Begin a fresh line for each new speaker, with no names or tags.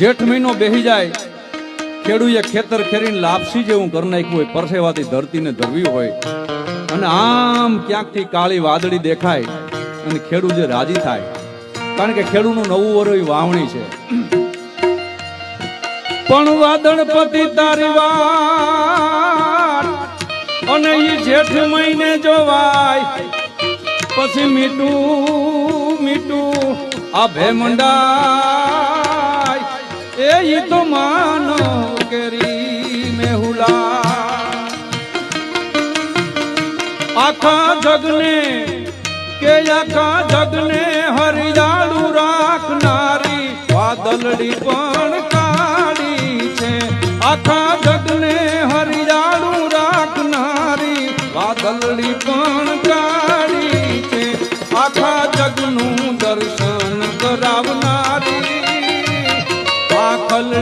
જેઠ મહિનો બેહી જાય, ખેડૂએ ખેતર ખેરીને લાપસી જેવું કરી નાખ્યું હોય, પરસેવાથી ધરતીને ધરવી હોય. અને આમ ક્યાંકથી કાળી વાદળી દેખાય અને ખેડૂ જે રાજી થાય. કારણ કે ખેડૂનું નવું વરોય વાવણી છે. પણ વાદળ પતિ તારી વાત અને એ જેઠ મહિને જોવાય. પછી મીઠું મીઠું, આ ભેમંડાય એ ઈ તો માનો કેરી મેહુલા આખા જગને કે આખા જગને હરિયાળું રાખનારી વાદળડી પણ કાળી છે. આખા જગને હરિયાળું રાખનારી વાદળડી પણ કાળી છે. આખા જગનું